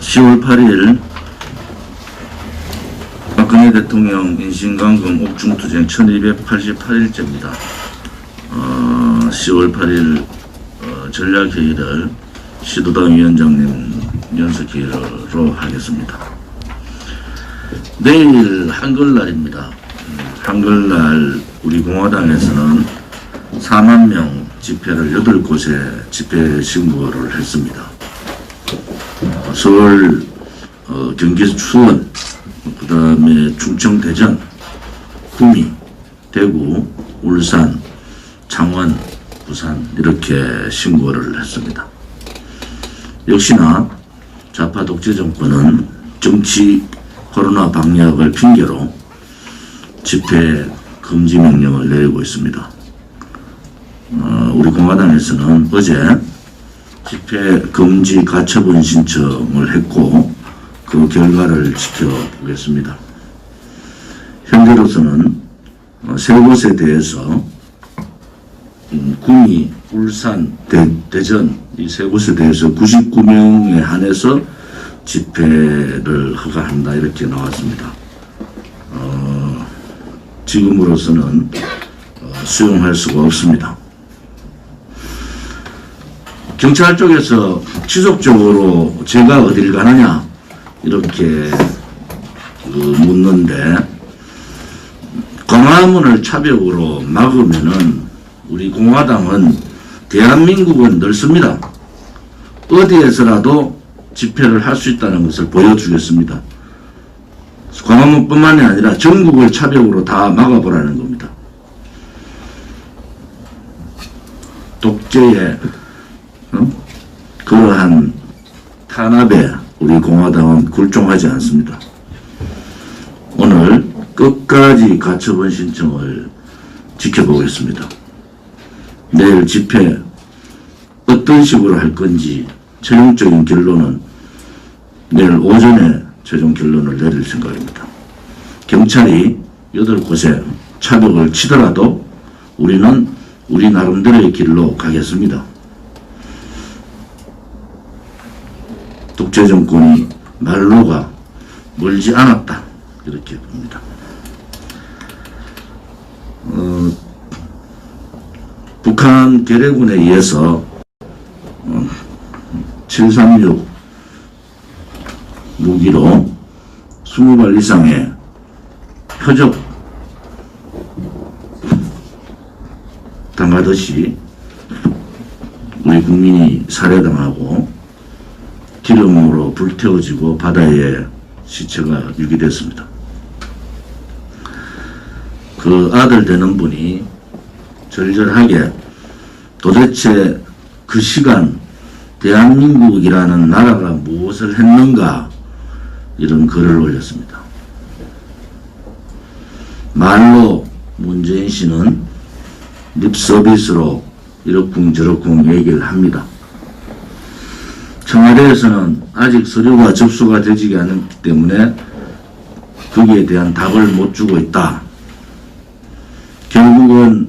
10월 8일 박근혜 대통령 인신감금 옥중투쟁 1288일째입니다. 어, 10월 8일 어, 전략회의를 시도당 위원장님 연석회의로 하겠습니다. 내일 한글날입니다. 음, 한글날 우리 공화당에서는 4만 명 집회를 8곳에 집회 신고를 했습니다. 어, 서울, 어, 경기 수원, 그 다음에 충청, 대전, 구미, 대구, 울산, 창원, 부산 이렇게 신고를 했습니다. 역시나 좌파 독재 정권은 정치 코로나 방역을 핑계로 집회 금지 명령을 내리고 있습니다. 어, 우리 공화당에서는 어제 집회 금지 가처분 신청을 했고 그 결과를 지켜보겠습니다. 현재로서는 어, 세 곳에 대해서 음, 구미, 울산, 대, 전 이 세 곳에 대해서 99명에 한해서 집회를 허가한다 이렇게 나왔습니다. 어, 지금으로서는 어, 수용할 수가 없습니다. 경찰 쪽에서 지속적으로 제가 어딜 가느냐 이렇게 그 묻는데 광화문을 차벽으로 막으면은 우리 공화당은 대한민국은 넓습니다. 어디에서라도 집회를 할 수 있다는 것을 보여주겠습니다. 광화문뿐만이 아니라 전국을 차벽으로 다 막아보라는 겁니다. 독재의 어? 그러한 탄압에 우리 공화당은 굴종하지 않습니다. 오늘 끝까지 가처분 신청을 지켜보겠습니다. 내일 집회 어떤 식으로 할 건지 최종적인 결론은 내일 오전에 최종 결론을 내릴 생각입니다. 경찰이 여덟 곳에 차벽을 치더라도 우리는 우리 나름대로의 길로 가겠습니다. 독재 정권이 말로가 멀지 않았다 이렇게 봅니다. 어, 북한 괴뢰군에 의해서 어, 736 무기로 20발 이상의 표적 당하듯이 우리 국민이 살해당하고 기름으로 불태워지고 바다에 시체가 유기됐습니다. 그 아들 되는 분이 절절하게 도대체 그 시간 대한민국이라는 나라가 무엇을 했는가 이런 글을 올렸습니다. 말로 문재인 씨는 립 서비스로 이러쿵저러쿵 얘기를 합니다. 청와대에서는 아직 서류가 접수가 되지 않았기 때문에 거기에 대한 답을 못 주고 있다. 결국은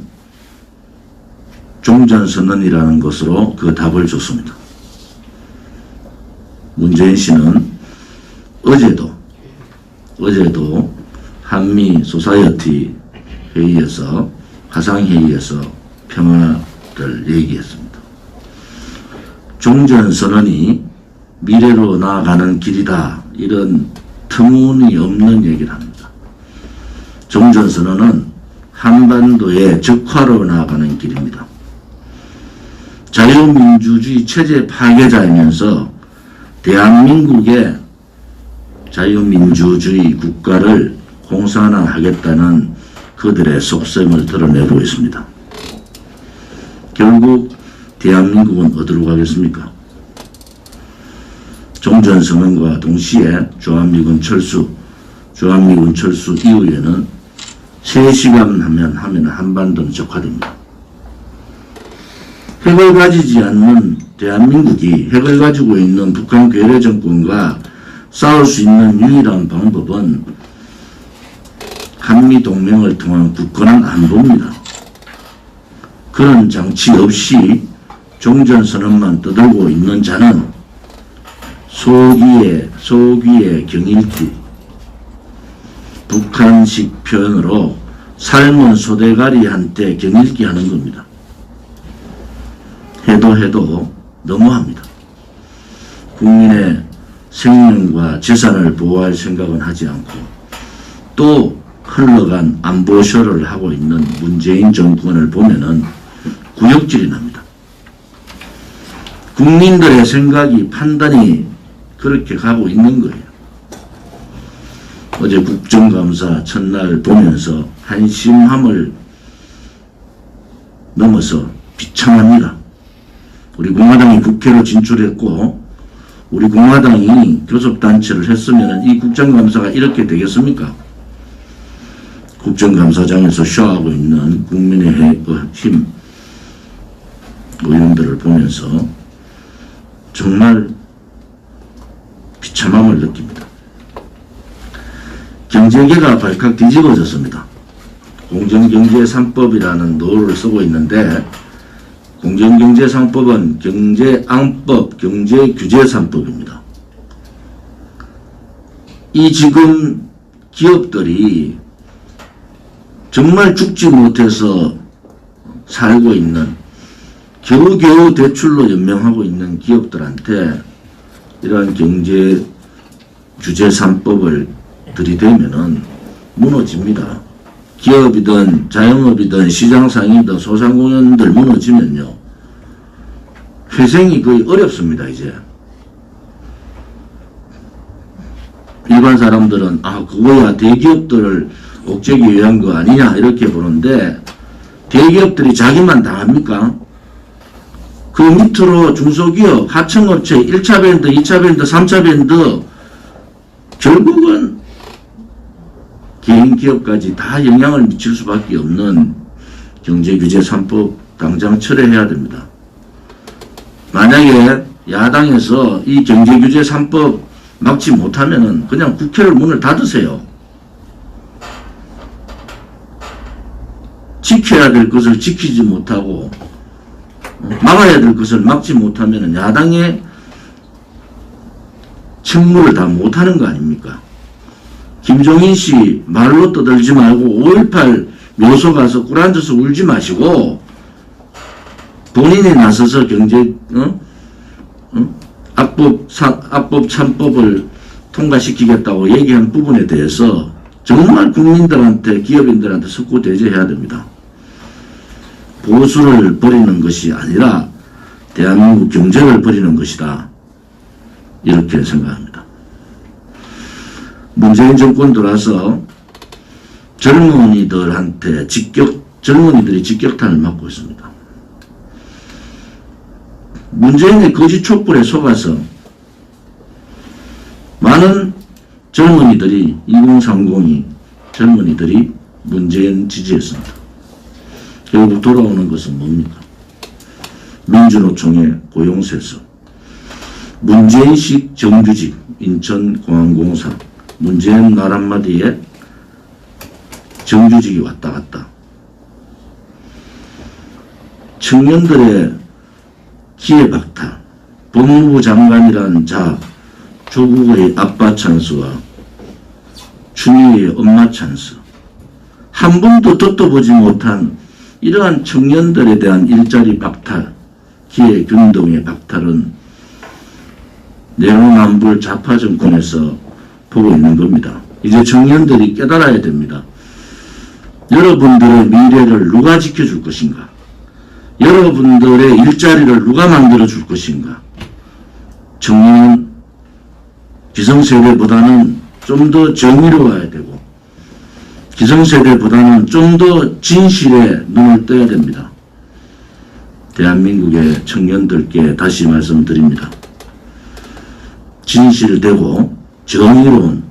종전선언이라는 것으로 그 답을 줬습니다. 문재인 씨는 어제도 어제도 한미 소사이어티 회의에서 화상회의에서 평화를 얘기했습니다. 종전선언이 미래로 나아가는 길이다 이런 터무니 없는 얘기를 합니다. 종전선언은 한반도의 적화로 나아가는 길입니다. 자유민주주의 체제 파괴자이면서 대한민국의 자유민주주의 국가를 공산화하겠다는 그들의 속셈을 드러내고 있습니다. 결국 대한민국은 어디로 가겠습니까? 종전 선언과 동시에 주한미군 철수, 주한미군 철수 이후에는 3시간 하면 하면 한반도는 적화됩니다. 핵을 가지지 않는 대한민국이 핵을 가지고 있는 북한 괴뢰 정권과 싸울 수 있는 유일한 방법은 한미 동맹을 통한 굳건한 안보입니다. 그런 장치 없이 종전선언만 떠들고 있는 자는 소기의 소기의 경일기 북한식 표현으로 삶은 소대가리한테 경일기 하는 겁니다. 해도 해도 너무합니다. 국민의 생명과 재산을 보호할 생각은 하지 않고 또 흘러간 안보쇼를 하고 있는 문재인 정권을 보면은 구역질이 납니다. 국민들의 생각이 판단이 그렇게 가고 있는 거예요. 어제 국정감사 첫날 보면서 한심함을 넘어서 비참합니다. 우리 공화당이 국회로 진출했고 우리 공화당이 교섭단체를 했으면 이 국정감사가 이렇게 되겠습니까? 국정감사장에서 쇼하고 있는 국민의 힘 의원들을 보면서 정말 비참함을 느낍니다. 경제계가 발칵 뒤집어졌습니다. 공정경제 3법이라는 노를 쓰고 있는데 공정경제 3법은 경제안법, 경제규제 3법입니다. 이 지금 기업들이 정말 죽지 못해서 살고 있는 겨우겨우 대출로 연명하고 있는 기업들한테 이러한 경제 규제 3법을 들이대면은 무너집니다. 기업이든 자영업이든 시장상이든 소상공인들 무너지면요. 회생이 거의 어렵습니다, 이제. 일반 사람들은 아, 그거야 대기업들을 옥죄기 위한 거 아니냐 이렇게 보는데 대기업들이 자기만 당합니까? 그 밑으로 중소기업, 하청업체 1차 밴드, 2차 밴드, 3차 밴드 결국은 개인 기업까지 다 영향을 미칠 수밖에 없는 경제규제 3법 당장 철회해야 됩니다. 만약에 야당에서 이 경제규제 3법 막지 못하면 은 그냥 국회를 문을 닫으세요. 지켜야 될 것을 지키지 못하고 막아야 될 것을 막지 못하면은 야당의 책무를 다 못하는 거 아닙니까? 김종인 씨 말로 떠들지 말고 5.18 묘소 가서 꿀 앉아서 울지 마시고 본인이 나서서 경제 어? 어? 악법 사, 악법 참법을 통과시키겠다고 얘기한 부분에 대해서 정말 국민들한테 기업인들한테 석고대죄해야 됩니다. 보수를 버리는 것이 아니라 대한민국 경제를 버리는 것이다. 이렇게 생각합니다. 문재인 정권 들어와서 젊은이들한테 직격, 젊은이들이 직격탄을 맞고 있습니다. 문재인의 거짓 촛불에 속아서 많은 젊은이들이 2030이 젊은이들이 문재인 지지했습니다. 결국 돌아오는 것은 뭡니까? 민주노총의 고용세서, 문재인식 정규직 인천공항공사, 문재인 말 한마디에 정규직이 왔다 갔다. 청년들의 기회박탈, 법무부 장관이란 자, 조국의 아빠 찬스와 춘희의 엄마 찬스, 한 번도 듣도 보지 못한 이러한 청년들에 대한 일자리 박탈, 기회 균등의 박탈은 내로남불 좌파 정권에서 보고 있는 겁니다. 이제 청년들이 깨달아야 됩니다. 여러분들의 미래를 누가 지켜줄 것인가? 여러분들의 일자리를 누가 만들어줄 것인가? 청년은 기성세대보다는 좀 더 정의로워야 되고, 기성세대보다는 좀 더 진실에 눈을 떠야 됩니다. 대한민국의 청년들께 다시 말씀드립니다. 진실되고 정의로운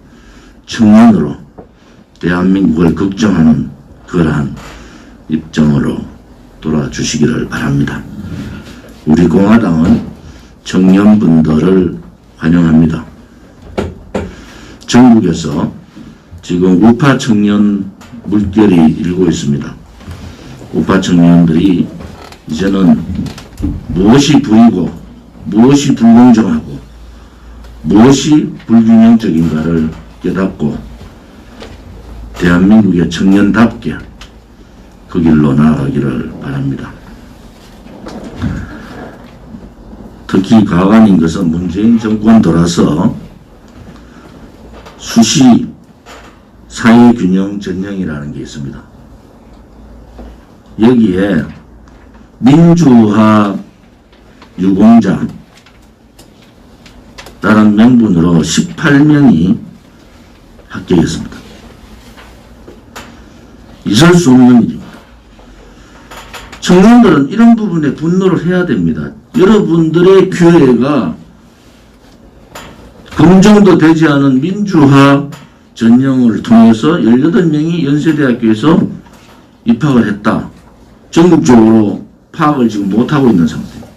청년으로 대한민국을 걱정하는 그러한 입장으로 돌아주시기를 바랍니다. 우리 공화당은 청년분들을 환영합니다. 전국에서 지금 우파 청년 물결이 일고 있습니다. 우파 청년들이 이제는 무엇이 부이고 무엇이 불공정하고 무엇이 불균형적인가를 깨닫고 대한민국의 청년답게 그 길로 나아가기를 바랍니다. 특히 가관인 것은 문재인 정권 들어서 수시 사회균형 전형이라는 게 있습니다. 여기에 민주화 유공자 라는 명분으로 18명이 합격했습니다. 있을 수 없는 일입니다. 청년들은 이런 부분에 분노를 해야 됩니다. 여러분들의 교회가 검증도 되지 않은 민주화 전형을 통해서 18명이 연세대학교에서 입학을 했다. 전국적으로 파악을 지금 못하고 있는 상태입니다.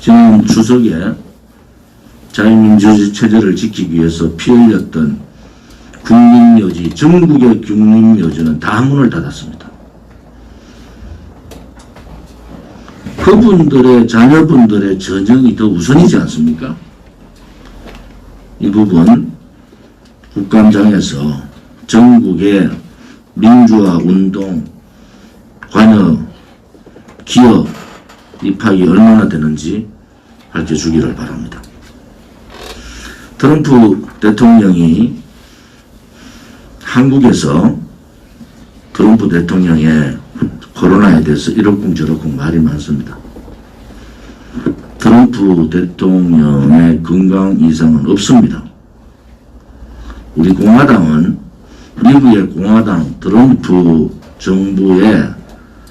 지난 추석에 자유민주주의 체제를 지키기 위해서 피 흘렸던 국민묘지, 전국의 국민묘지는 다 문을 닫았습니다. 그분들의 자녀분들의 전형이 더 우선이지 않습니까? 이 부분 국감장에서 전국의 민주화 운동, 관여, 기업 입학이 얼마나 되는지 밝혀주기를 바랍니다. 트럼프 대통령이 한국에서 트럼프 대통령의 코로나에 대해서 이렇쿵 저렇쿵 말이 많습니다. 트럼프 대통령의 건강 이상은 없습니다. 우리 공화당은 미국의 공화당 트럼프 정부의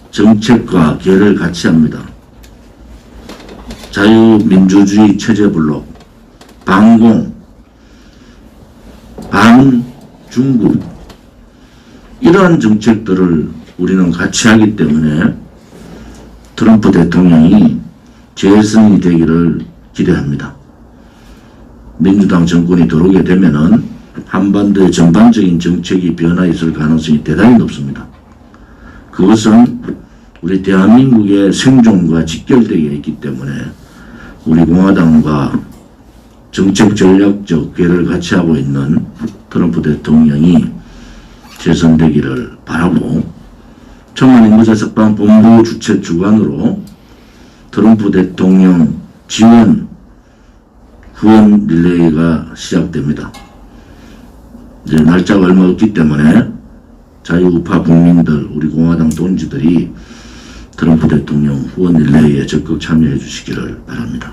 정책과 결을 같이 합니다. 자유민주주의 체제 블록, 반공, 반중국 이러한 정책들을 우리는 같이 하기 때문에 트럼프 대통령이 재선이 되기를 기대합니다. 민주당 정권이 들어오게 되면은 한반도의 전반적인 정책이 변화 있을 가능성이 대단히 높습니다. 그것은 우리 대한민국의 생존과 직결되어 있기 때문에 우리 공화당과 정책 전략적 괴를 같이 하고 있는 트럼프 대통령이 재선되기를 바라고 천만인구자석방 본부 주최 주관으로 트럼프 대통령 지원 후원 릴레이가 시작됩니다. 이제 날짜가 얼마 없기 때문에 자유우파 국민들, 우리 공화당 동지들이 트럼프 대통령 후원 릴레이에 적극 참여해 주시기를 바랍니다.